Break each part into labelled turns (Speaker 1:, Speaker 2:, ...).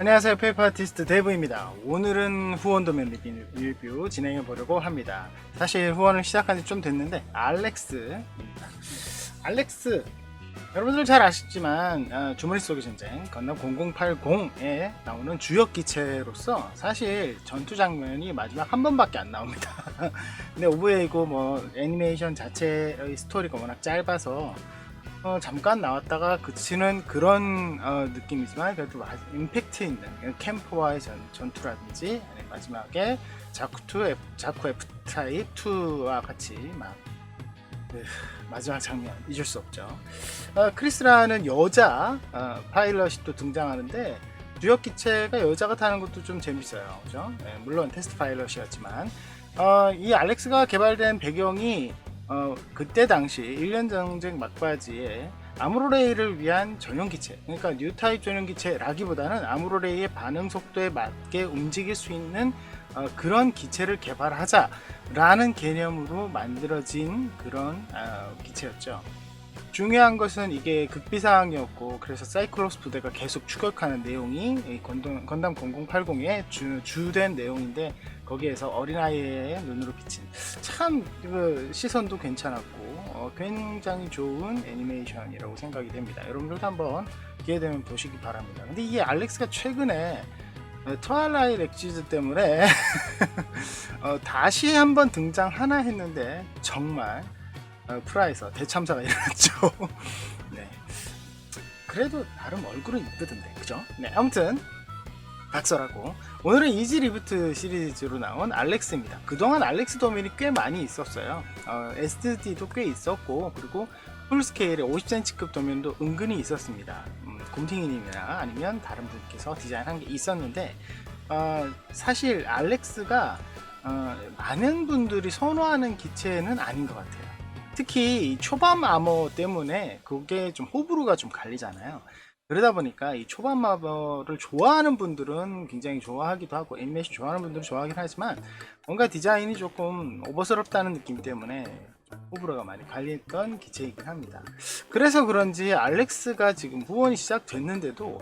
Speaker 1: 안녕하세요. 페이퍼 아티스트 데브입니다. 오늘은 후원 도면 리뷰, 진행해 보려고 합니다. 사실 후원을 시작한 지 좀 됐는데 알렉스입니다. 알렉스. 여러분들 잘 아시지만 아, 주머니 속의 전쟁 건담 0080에 나오는 주역 기체로서 사실 전투 장면이 마지막 한 번밖에 안 나옵니다. 근데 오브웨이고 뭐 애니메이션 자체의 스토리가 워낙 짧아서 어, 잠깐 나왔다가 그치는 그런 어, 느낌이지만 그래도 마- 임팩트 있는 캠프와의 전, 전투라든지 마지막에 자쿠 2 F, 자쿠 F 타입 2와 같이 막 그, 마지막 장면 잊을 수 없죠. 어, 크리스라는 여자 어, 파일럿이 또 등장하는데 주역 기체가 여자가 타는 것도 좀 재밌어요. 그죠? 예, 물론 테스트 파일럿이었지만 어, 이 알렉스가 개발된 배경이 어, 그때 당시 1년 전쟁 막바지에 아무로레이를 위한 전용 기체, 그러니까 뉴 타입 전용 기체라기보다는 아무로레이의 반응 속도에 맞게 움직일 수 있는 어, 그런 기체를 개발하자라는 개념으로 만들어진 그런 어, 기체였죠. 중요한 것은 이게 극비상이었고 그래서 사이클롭스 부대가 계속 추격하는 내용이 이 건담, 건담 0080의 주, 주된 내용인데 거기에서 어린아이의 눈으로 비친 참 그 시선도 괜찮았고 어, 굉장히 좋은 애니메이션이라고 생각이 됩니다. 여러분들도 한번 기회 되면 보시기 바랍니다. 근데 이 알렉스가 최근에 어, 트와일라이트 엑시즈 때문에 어, 다시 한번 등장 하나 했는데 정말 어, 프라에서 대참사가 일어났죠. 네. 그래도 나름 얼굴은 이쁘던데, 그죠? 네, 아무튼 각설하고 오늘은 이지 리부트 시리즈로 나온 알렉스입니다. 그동안 알렉스 도면이 꽤 많이 있었어요. 어, SD도 꽤 있었고 그리고 풀 스케일의 50cm급 도면도 은근히 있었습니다. 음, 곰탱이님이나 아니면 다른 분께서 디자인한 게 있었는데 어, 사실 알렉스가 어, 많은 분들이 선호하는 기체는 아닌 것 같아요. 특히 이 초반 아머 때문에 그게 좀 호불호가 좀 갈리잖아요. 그러다 보니까 이 초반 마버를 좋아하는 분들은 굉장히 좋아하기도 하고 애니메이션 좋아하는 분들은 좋아하긴 하지만 뭔가 디자인이 조금 오버스럽다는 느낌 때문에 좀 호불호가 많이 갈렸던 기체이긴 합니다. 그래서 그런지 알렉스가 지금 후원이 시작됐는데도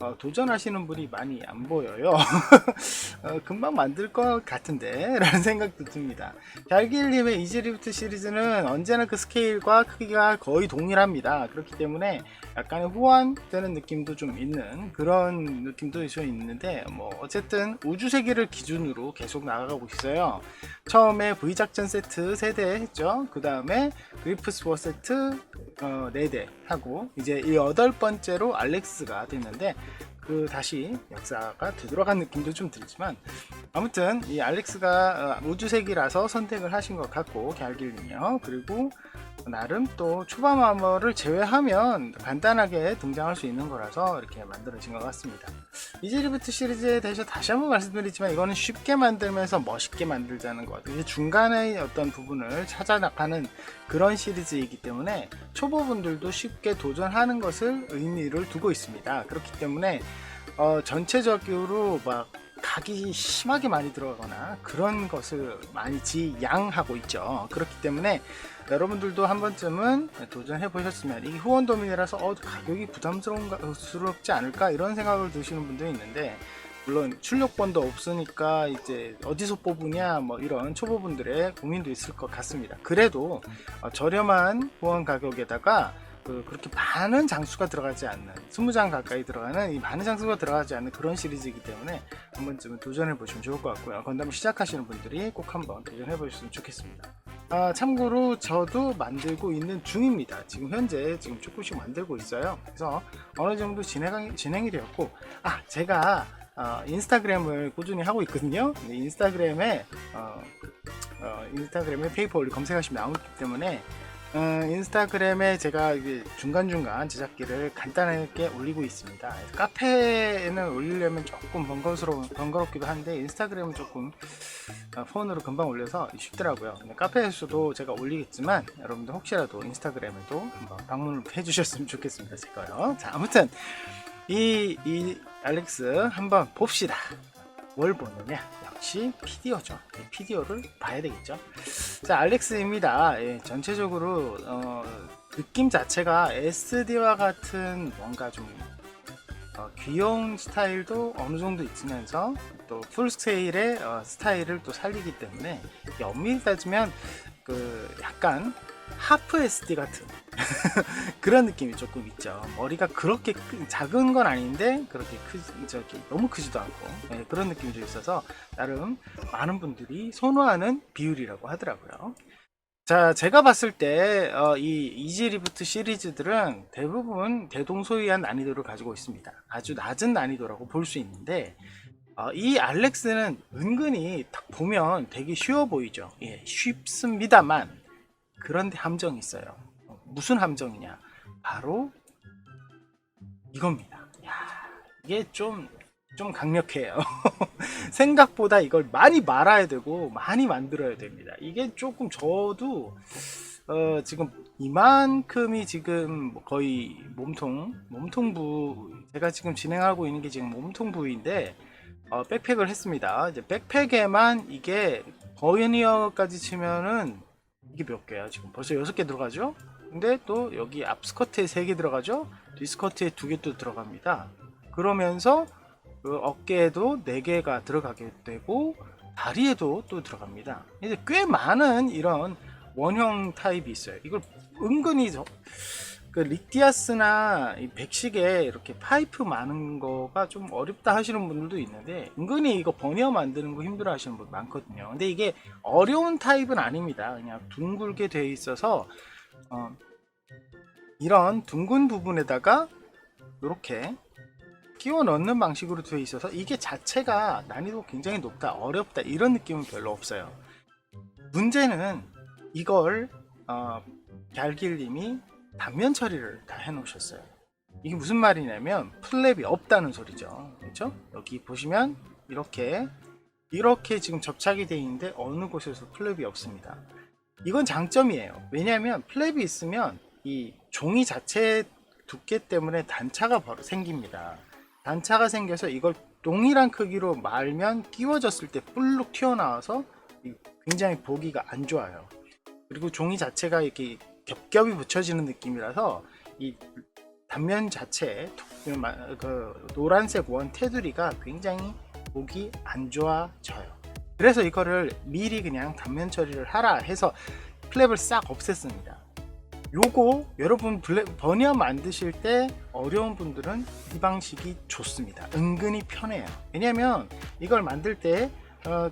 Speaker 1: 어, 도전하시는 분이 많이 안 보여요. 어, 금방 만들 것 같은데 라는 생각도 듭니다. 갸길님의 이지리부트 시리즈는 언제나 그 스케일과 크기가 거의 동일합니다. 그렇기 때문에 약간의 호환되는 느낌도 좀 있는 그런 느낌도 좀 있는데 뭐 어쨌든 우주 세계를 기준으로 계속 나가고 있어요. 처음에 V 작전 세트 3대 했죠. 그 다음에 그리프스 워 세트 어, 4대 하고 이제 이 여덟 번째로 알렉스가 됐는데 그 다시 역사가 되돌아간 느낌도 좀 들지만 아무튼 이 알렉스가 어, 우주색이라서 선택을 하신 것 같고 갸길님이요 그리고 나름 또 초반 아머를 제외하면 간단하게 등장할 수 있는 거라서 이렇게 만들어진 것 같습니다. 이지리부트 시리즈에 대해서 다시 한번 말씀드리지만 이거는 쉽게 만들면서 멋있게 만들자는 것 이게 중간의 어떤 부분을 찾아 나가는 그런 시리즈이기 때문에 초보분들도 쉽게 도전하는 것을 의미를 두고 있습니다. 그렇기 때문에 어, 전체적으로 막 각이 심하게 많이 들어가거나 그런 것을 많이 지양하고 있죠. 그렇기 때문에 여러분들도 한 번쯤은 도전해 보셨으면 이게 후원 도민이라서 어, 가격이 부담스럽지 않을까 이런 생각을 드시는 분들이 있는데 물론 출력본도 없으니까 이제 어디서 뽑으냐 뭐 이런 초보분들의 고민도 있을 것 같습니다. 그래도 어, 저렴한 후원 가격에다가 그 그렇게 많은 장수가 들어가지 않는 20장 가까이 들어가는 이 많은 장수가 들어가지 않는 그런 시리즈이기 때문에 한 번쯤은 도전해 보시면 좋을 것 같고요. 건담을 시작하시는 분들이 꼭 한번 도전해 보셨으면 좋겠습니다. 아, 참고로 저도 만들고 있는 중입니다. 지금 현재 지금 조금씩 만들고 있어요. 그래서 어느 정도 진행, 진행이 되었고, 아, 제가 어, 인스타그램을 꾸준히 하고 있거든요. 인스타그램에 어, 어, 인스타그램에 페이퍼 올리 검색하시면 나오기 때문에 어, 인스타그램에 제가 중간중간 제작기를 간단하게 올리고 있습니다. 카페에는 올리려면 조금 번거스러운, 번거롭기도 한데 인스타그램은 조금 어, 폰으로 금방 올려서 쉽더라고요. 카페에서도 제가 올리겠지만 여러분들 혹시라도 인스타그램에도 한번 방문을 해주셨으면 좋겠습니다. 제 거요. 자, 아무튼 이, 이 알렉스 한번 봅시다. 뭘 보느냐? 역시 피디오죠. 피디오를 봐야 되겠죠. 자, 알렉스입니다. 예, 전체적으로 어, 느낌 자체가 SD와 같은 뭔가 좀 어, 귀여운 스타일도 어느 정도 있으면서 또 풀스케일의 어, 스타일을 또 살리기 때문에 엄밀히 따지면 그 약간 하프 SD 같은 그런 느낌이 조금 있죠. 머리가 그렇게 크- 작은 건 아닌데 그렇게 크 저기 너무 크지도 않고 네, 그런 느낌이 좀 있어서 나름 많은 분들이 선호하는 비율이라고 하더라고요. 자, 제가 봤을 때, 어, 이 이지 리부트 시리즈들은 대부분 대동소이한 난이도를 가지고 있습니다. 아주 낮은 난이도라고 볼 수 있는데, 어, 이 알렉스는 은근히 딱 보면 되게 쉬워 보이죠. 예, 쉽습니다만, 그런데 함정이 있어요. 어, 무슨 함정이냐? 바로 이겁니다. 야, 이게 좀, 좀 강력해요. 생각보다 이걸 많이 말아야 되고 많이 만들어야 됩니다. 이게 조금 저도 어, 지금 이만큼이 지금 거의 몸통 몸통 부 제가 지금 진행하고 있는 게 지금 몸통 부위인데 어, 백팩을 했습니다. 이제 백팩에만 이게 버니어까지 치면은 이게 몇 개야? 지금 벌써 여섯 개 들어가죠? 근데 또 여기 앞 스커트에 세개 들어가죠? 뒤 스커트에 두개또 들어갑니다. 그러면서 그 어깨에도 4개가 들어가게 되고 다리에도 또 들어갑니다. 이제 꽤 많은 이런 원형 타입이 있어요. 이걸 은근히 저, 그 리티아스나 이 백식에 이렇게 파이프 많은 거가 좀 어렵다 하시는 분들도 있는데 은근히 이거 버니어 만드는 거 힘들어 하시는 분 많거든요. 근데 이게 어려운 타입은 아닙니다. 그냥 둥글게 돼 있어서 어, 이런 둥근 부분에다가 이렇게 끼워 넣는 방식으로 되어 있어서 이게 자체가 난이도 굉장히 높다, 어렵다 이런 느낌은 별로 없어요. 문제는 이걸 어, 갤길님이 단면 처리를 다 해놓으셨어요. 이게 무슨 말이냐면 플랩이 없다는 소리죠. 그렇죠? 여기 보시면 이렇게 이렇게 지금 접착이 되어 있는데 어느 곳에서 플랩이 없습니다. 이건 장점이에요. 왜냐하면 플랩이 있으면 이 종이 자체 두께 때문에 단차가 바로 생깁니다. 단차가 생겨서 이걸 동일한 크기로 말면 끼워졌을 때 뿔룩 튀어나와서 이- 굉장히 보기가 안 좋아요. 그리고 종이 자체가 이렇게 겹겹이 붙여지는 느낌이라서 이 단면 자체에 그 노란색 원 테두리가 굉장히 보기 안 좋아져요. 그래서 이거를 미리 그냥 단면 처리를 하라 해서 플랩을 싹 없앴습니다. 요거 여러분 블랙 버니어 만드실 때 어려운 분들은 이 방식이 좋습니다. 은근히 편해요. 왜냐면 이걸 만들 때 어,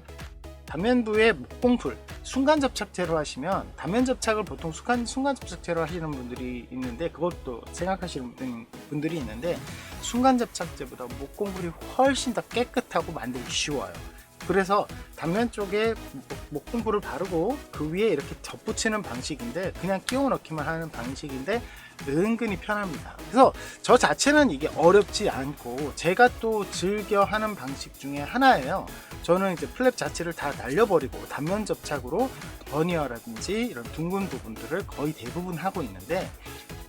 Speaker 1: 단면부에 목공풀 순간 접착제로 하시면 단면 접착을 보통 순간 순간 접착제로 하시는 분들이 있는데 그것도 생각하시는 분- 분들이 있는데 순간 접착제보다 목공풀이 훨씬 더 깨끗하고 만들기 쉬워요. 그래서 단면 쪽에 목- 목공풀을 바르고 그 위에 이렇게 덧붙이는 방식인데 그냥 끼워 넣기만 하는 방식인데 은근히 편합니다. 그래서 저 자체는 이게 어렵지 않고 제가 또 즐겨 하는 방식 중에 하나예요. 저는 이제 플랩 자체를 다 날려버리고 단면 접착으로 버니어라든지 이런 둥근 부분들을 거의 대부분 하고 있는데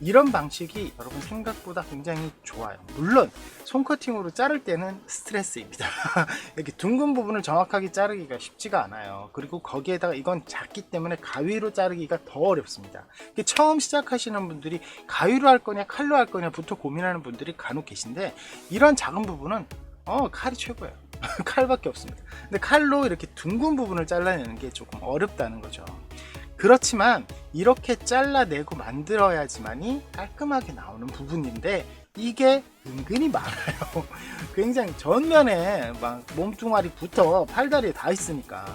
Speaker 1: 이런 방식이 여러분 생각보다 굉장히 좋아요. 물론 손커팅으로 자를 때는 스트레스입니다. 이렇게 둥근 부분을 정확하게 자르기가 쉽지가 않아요. 그리고 거기에다가 이건 작기 때문에 가위로 자르기가 더 어렵습니다. 처음 시작하시는 분들이 가위로 할 거냐 칼로 할 거냐부터 고민하는 분들이 간혹 계신데 이런 작은 부분은 어 칼이 최고예요. 칼밖에 없습니다. 근데 칼로 이렇게 둥근 부분을 잘라내는 게 조금 어렵다는 거죠. 그렇지만 이렇게 잘라내고 만들어야지만이 깔끔하게 나오는 부분인데 이게 은근히 많아요. 굉장히 전면에 막 몸뚱아리부터 팔다리에 다 있으니까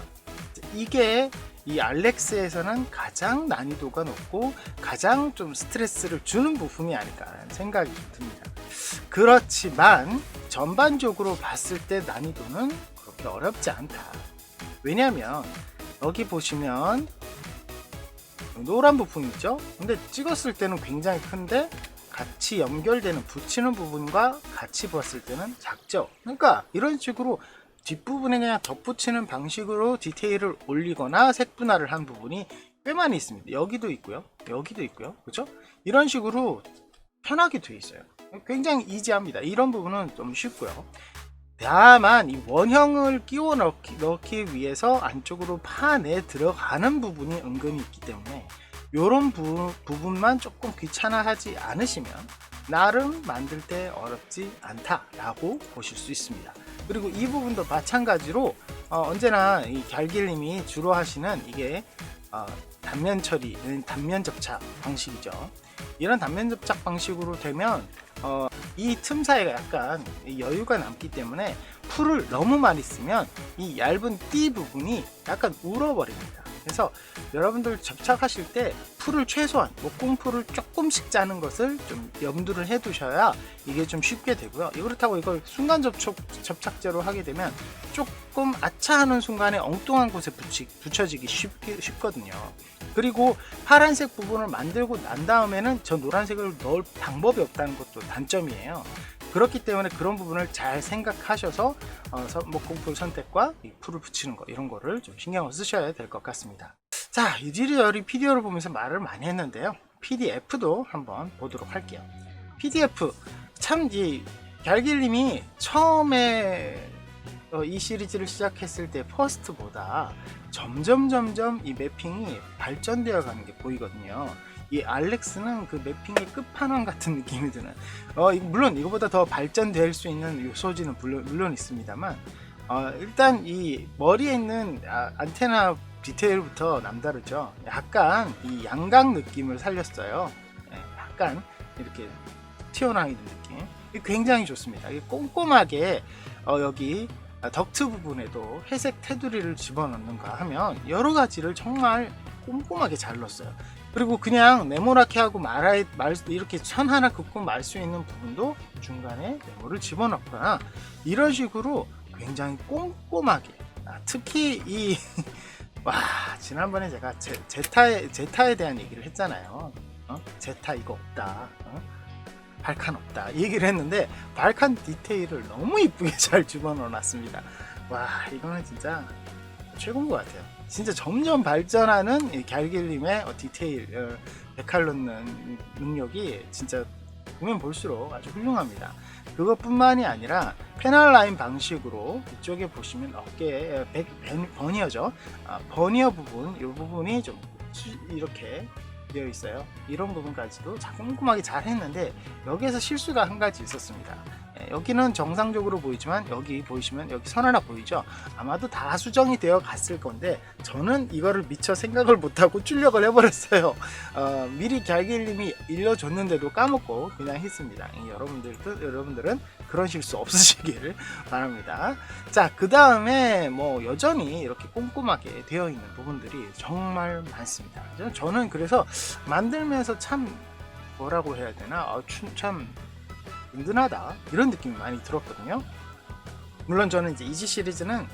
Speaker 1: 이게 이 알렉스에서는 가장 난이도가 높고 가장 좀 스트레스를 주는 부품이 아닐까 하는 생각이 듭니다. 그렇지만 전반적으로 봤을 때 난이도는 그렇게 어렵지 않다. 왜냐하면 여기 보시면 노란 부품 있죠? 근데 찍었을 때는 굉장히 큰데 같이 연결되는 붙이는 부분과 같이 봤을 때는 작죠. 그러니까 이런 식으로 뒷부분에 그냥 덧붙이는 방식으로 디테일을 올리거나 색분할을 한 부분이 꽤 많이 있습니다. 여기도 있고요. 여기도 있고요. 그죠? 이런 식으로 편하게 돼 있어요. 굉장히 이지합니다. 이런 부분은 좀 쉽고요. 다만 이 원형을 끼워 넣기, 넣기 위해서 안쪽으로 파내 들어가는 부분이 은근히 있기 때문에 이런 부, 부분만 조금 귀찮아하지 않으시면 나름 만들 때 어렵지 않다라고 보실 수 있습니다. 그리고 이 부분도 마찬가지로 어, 언제나 이 결길님이 주로 하시는 이게 어, 단면 처리, 단면 접착 방식이죠. 이런 단면 접착 방식으로 되면 어, 이 틈 사이가 약간 여유가 남기 때문에 풀을 너무 많이 쓰면 이 얇은 띠 부분이 약간 울어버립니다. 그래서 여러분들 접착하실 때 풀을 최소한 목공풀을 조금씩 짜는 것을 좀 염두를 해 두셔야 이게 좀 쉽게 되고요. 그렇다고 이걸 순간 접촉, 접착제로 하게 되면 조금 아차하는 순간에 엉뚱한 곳에 붙이, 붙여지기 쉽게, 쉽거든요. 그리고 파란색 부분을 만들고 난 다음에는 저 노란색을 넣을 방법이 없다는 것도 단점이에요. 그렇기 때문에 그런 부분을 잘 생각하셔서 어, 서- 목공풀 선택과 이 풀을 붙이는 거 이런 거를 좀 신경을 쓰셔야 될 것 같습니다. 자, 이지리얼이 PDF를 보면서 말을 많이 했는데요. PDF도 한번 보도록 할게요. PDF 참이 결길님이 처음에 어, 이 시리즈를 시작했을 때 퍼스트보다 점점 점점 이 매핑이 발전되어 가는 게 보이거든요. 이 알렉스는 그 매핑의 끝판왕 같은 느낌이 드는 어, 이- 물론 이거보다 더 발전될 수 있는 요소지는 물론, 물론 있습니다만 어, 일단 이 머리에 있는 아, 안테나 디테일부터 남다르죠. 약간 이 양각 느낌을 살렸어요. 예, 약간 이렇게 튀어나와 있는 느낌. 굉장히 좋습니다. 꼼꼼하게 어, 여기 덕트 부분에도 회색 테두리를 집어넣는가 하면 여러 가지를 정말 꼼꼼하게 잘 넣었어요. 그리고 그냥 네모나게 하고 말아 말 이렇게 선 하나 긋고 말 수 있는 부분도 중간에 네모를 집어넣거나 이런 식으로 굉장히 꼼꼼하게 아, 특히 이 와 지난번에 제가 제, 제타에 제타에 대한 얘기를 했잖아요. 어? 제타 이거 없다. 어? 발칸 없다. 이 얘기를 했는데 발칸 디테일을 너무 이쁘게 잘 집어넣어 놨습니다. 와 이거는 진짜 최고인 것 같아요. 진짜 점점 발전하는 이 갈길님의 어, 디테일 어, 데칼 넣는 능력이 진짜 보면 볼수록 아주 훌륭합니다. 그것뿐만이 아니라 패널 라인 방식으로 이쪽에 보시면 어깨에 백, 벤- 버니어죠. 아, 버니어 부분 이 부분이 좀 수- 이렇게 되어 있어요. 이런 부분까지도 자- 꼼꼼하게 잘 했는데 여기에서 실수가 한 가지 있었습니다. 예, 여기는 정상적으로 보이지만 여기 보이시면 여기 선 하나 보이죠? 아마도 다 수정이 되어 갔을 건데 저는 이거를 미처 생각을 못하고 출력을 해버렸어요. 어, 미리 갈길님이 일러줬는데도 까먹고 그냥 했습니다. 이 여러분들도 여러분들은 그런 실수 없으시길 바랍니다. 자, 그 다음에 뭐 여전히 이렇게 꼼꼼하게 되어 있는 부분들이 정말 많습니다. 저- 저는 그래서 만들면서 참 뭐라고 해야 되나 어, 춘- 참 든든하다 이런 느낌이 많이 들었거든요. 물론 저는 이제 이지 시리즈는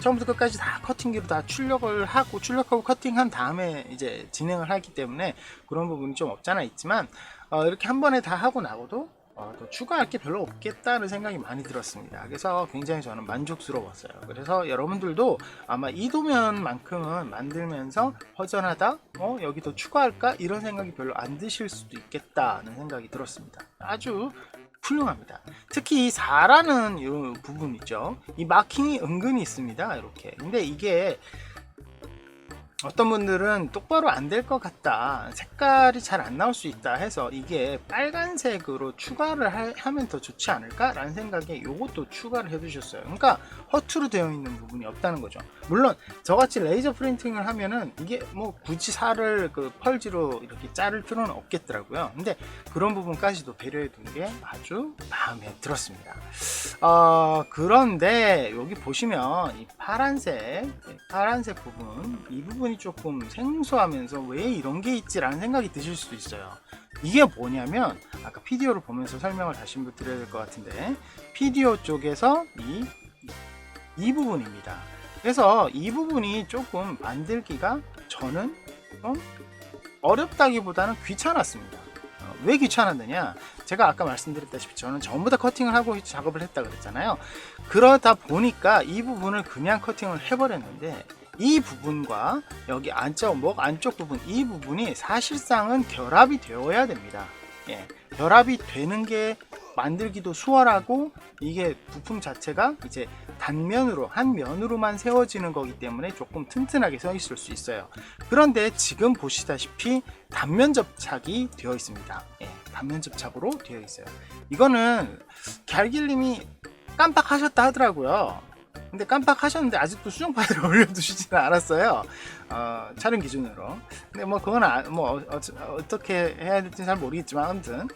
Speaker 1: 처음부터 끝까지 다 커팅기로 다 출력을 하고 출력하고 커팅한 다음에 이제 진행을 하기 때문에 그런 부분이 좀 없잖아 있지만 어, 이렇게 한 번에 다 하고 나고도 어, 또 추가할 게 별로 없겠다는 생각이 많이 들었습니다. 그래서 굉장히 저는 만족스러웠어요. 그래서 여러분들도 아마 이 도면만큼은 만들면서 허전하다, 어 여기 더 추가할까 이런 생각이 별로 안 드실 수도 있겠다는 생각이 들었습니다. 아주 훌륭합니다. 특히 이 4라는 이 부분 있죠. 이 마킹이 은근히 있습니다. 이렇게. 근데 이게 어떤 분들은 똑바로 안 될 것 같다. 색깔이 잘 안 나올 수 있다 해서 이게 빨간색으로 추가를 하, 하면 더 좋지 않을까 라는 생각에 이것도 추가를 해두셨어요. 그러니까 허투루 되어 있는 부분이 없다는 거죠. 물론 저같이 레이저 프린팅을 하면은 이게 뭐 굳이 살을 그 펄지로 이렇게 자를 필요는 없겠더라고요. 근데 그런 부분까지도 배려해 둔 게 아주 마음에 들었습니다. 어, 그런데 여기 보시면 이 파란색, 파란색 부분, 이 부분이 조금 생소하면서 왜 이런 게 있지라는 생각이 드실 수도 있어요. 이게 뭐냐면 아까 PDO를 보면서 설명을 다시 한번 드려야 될 것 같은데 PDO 쪽에서 이, 이 부분입니다. 그래서 이 부분이 조금 만들기가 저는 좀 어렵다기보다는 귀찮았습니다. 어, 왜 귀찮았느냐? 제가 아까 말씀드렸다시피 저는 전부 다 커팅을 하고 작업을 했다 그랬잖아요. 그러다 보니까 이 부분을 그냥 커팅을 해버렸는데 이 부분과 여기 안쪽 목 안쪽 부분 이 부분이 사실상은 결합이 되어야 됩니다. 예, 결합이 되는 게 만들기도 수월하고 이게 부품 자체가 이제 단면으로 한 면으로만 세워지는 거기 때문에 조금 튼튼하게 서 있을 수 있어요. 그런데 지금 보시다시피 단면 접착이 되어 있습니다. 예, 단면 접착으로 되어 있어요. 이거는 갤길님이 깜빡하셨다 하더라고요. 근데 깜빡하셨는데 아직도 수정 파일을 올려두시지는 않았어요. 어, 촬영 기준으로. 근데 뭐 그건 아, 뭐 어, 떻게 해야 될지 잘 모르겠지만 아무튼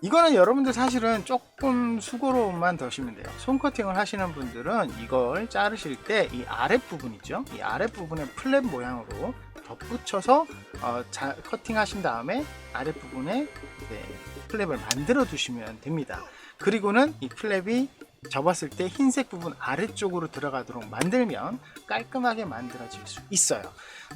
Speaker 1: 이거는 여러분들 사실은 조금 수고로만 더시면 돼요. 손 커팅을 하시는 분들은 이걸 자르실 때 이 아랫 부분 있죠? 이 아랫 부분에 플랫 모양으로 덧붙여서 어, 자, 커팅하신 다음에 아랫 부분에 이제 플랩을 만들어 두시면 됩니다. 그리고는 이 플랩이 접었을 때 흰색 부분 아래쪽으로 들어가도록 만들면 깔끔하게 만들어질 수 있어요.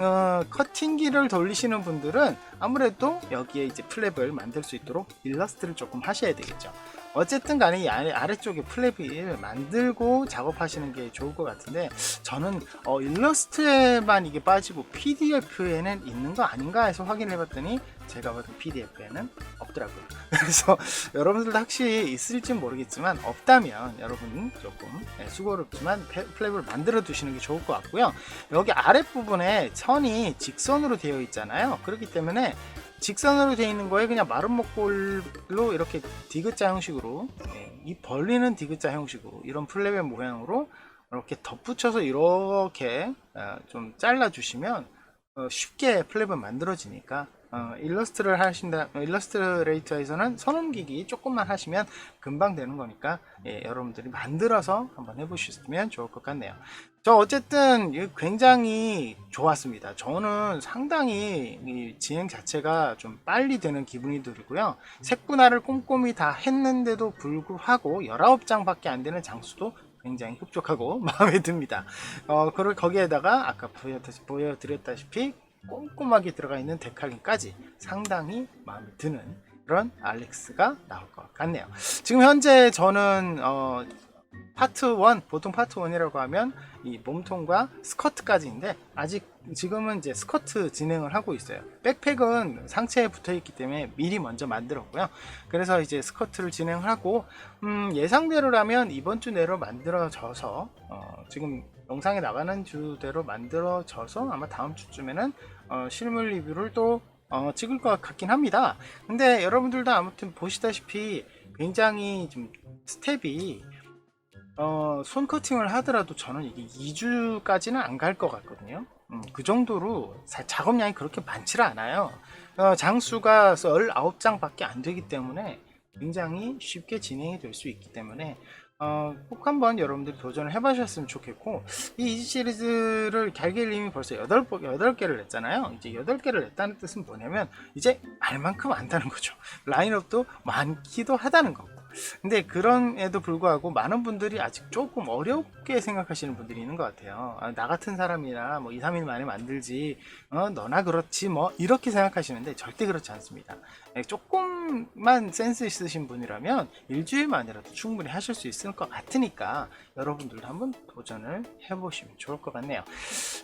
Speaker 1: 어, 커팅기를 돌리시는 분들은 아무래도 여기에 이제 플랩을 만들 수 있도록 일러스트를 조금 하셔야 되겠죠. 어쨌든 간에 이 아래, 아래쪽에 플랩을 만들고 작업하시는 게 좋을 것 같은데 저는 어, 일러스트에만 이게 빠지고 PDF에는 있는 거 아닌가 해서 확인해 봤더니 제가 봤던 PDF에는 없더라고요. 그래서 여러분들도 확실히 있을지 모르겠지만 없다면 여러분 조금 네, 수고롭지만 페- 플랩을 만들어 두시는 게 좋을 것 같고요. 여기 아랫부분에 선이 직선으로 되어 있잖아요. 그렇기 때문에 직선으로 되어 있는 거에 그냥 마른 목골로 이렇게 디귿자 형식으로 예, 이 벌리는 디귿자 형식으로 이런 플랩의 모양으로 이렇게 덧붙여서 이렇게 어, 좀 잘라 주시면 어, 쉽게 플랩은 만들어지니까 어, 일러스트를 하신다 어, 일러스트레이터에서는 선 옮기기 조금만 하시면 금방 되는 거니까 예, 여러분들이 만들어서 한번 해보셨으면 좋을 것 같네요. 저 어쨌든 이 굉장히 좋았습니다. 저는 상당히 이 진행 자체가 좀 빨리 되는 기분이 들고요. 색분할을 꼼꼼히 다 했는데도 불구하고 19장 밖에 안 되는 장수도 굉장히 흡족하고 마음에 듭니다. 어, 그리고 거기에다가 아까 보여드렸다시피 꼼꼼하게 들어가 있는 데칼링까지 상당히 마음에 드는 그런 알렉스가 나올 것 같네요. 지금 현재 저는 어, 파트 1, 보통 파트 1이라고 하면 이 몸통과 스커트까지인데 아직 지금은 이제 스커트 진행을 하고 있어요. 백팩은 상체에 붙어 있기 때문에 미리 먼저 만들었고요. 그래서 이제 스커트를 진행하고 음, 예상대로라면 이번 주 내로 만들어져서 어, 지금 영상에 나가는 주대로 만들어져서 아마 다음 주쯤에는 어, 실물 리뷰를 또 어, 찍을 것 같긴 합니다. 근데 여러분들도 아무튼 보시다시피 굉장히 좀 스텝이 어, 손 커팅을 하더라도 저는 이게 2주까지는 안 갈 것 같거든요. 음, 그 정도로 사- 작업량이 그렇게 많지를 않아요. 어, 장수가 19장밖에 안 되기 때문에 굉장히 쉽게 진행이 될 수 있기 때문에 어, 꼭 한번 여러분들이 도전을 해보셨으면 좋겠고 이 시리즈를 갈길님이 벌써 8, 8개를 냈잖아요. 이제 8개를 냈다는 뜻은 뭐냐면 이제 알만큼 안다는 거죠. 라인업도 많기도 하다는 거고. 근데 그런에도 불구하고 많은 분들이 아직 조금 어렵게 생각하시는 분들이 있는 것 같아요. 아, 나 같은 사람이나 뭐 2, 3일 만에 만들지 어, 너나 그렇지 뭐 이렇게 생각하시는데 절대 그렇지 않습니다. 예, 조금만 센스 있으신 분이라면 일주일만이라도 충분히 하실 수 있을 것 같으니까 여러분들도 한번 도전을 해보시면 좋을 것 같네요.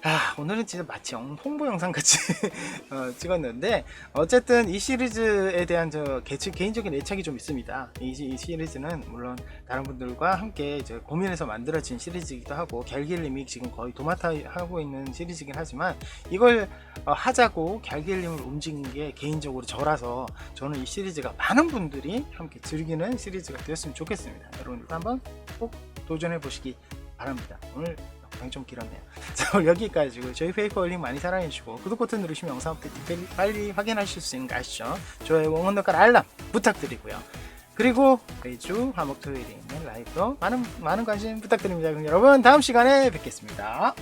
Speaker 1: 아, 오늘은 진짜 마치 영- 홍보 영상 같이 어, 찍었는데 어쨌든 이 시리즈에 대한 저 개치, 개인적인 애착이 좀 있습니다. 이, 이 시리즈는 물론 다른 분들과 함께 이제 고민해서 만들어진 시리즈이기도 하고 갤길님이 지금 거의 도맡아 하고 있는 시리즈이긴 하지만 이걸 어, 하자고 갤길님을 움직인 게 개인적으로 저라서 저는 이 시리즈 가 많은 분들이 함께 즐기는 시리즈가 되었으면 좋겠습니다. 여러분들도 한번 꼭 도전해 보시기 바랍니다. 오늘 영상 좀 길었네요. 자, 여기까지고 저희 페이퍼 올링 많이 사랑해 주시고 구독 버튼 누르시면 영상 업데이트 빨리, 빨리 확인하실 수 있는 거 아시죠? 좋아요, 응원 댓글 알람 부탁드리고요. 그리고 매주 화목 토요일에 있는 라이브로 많은 많은 관심 부탁드립니다. 그럼 여러분 다음 시간에 뵙겠습니다.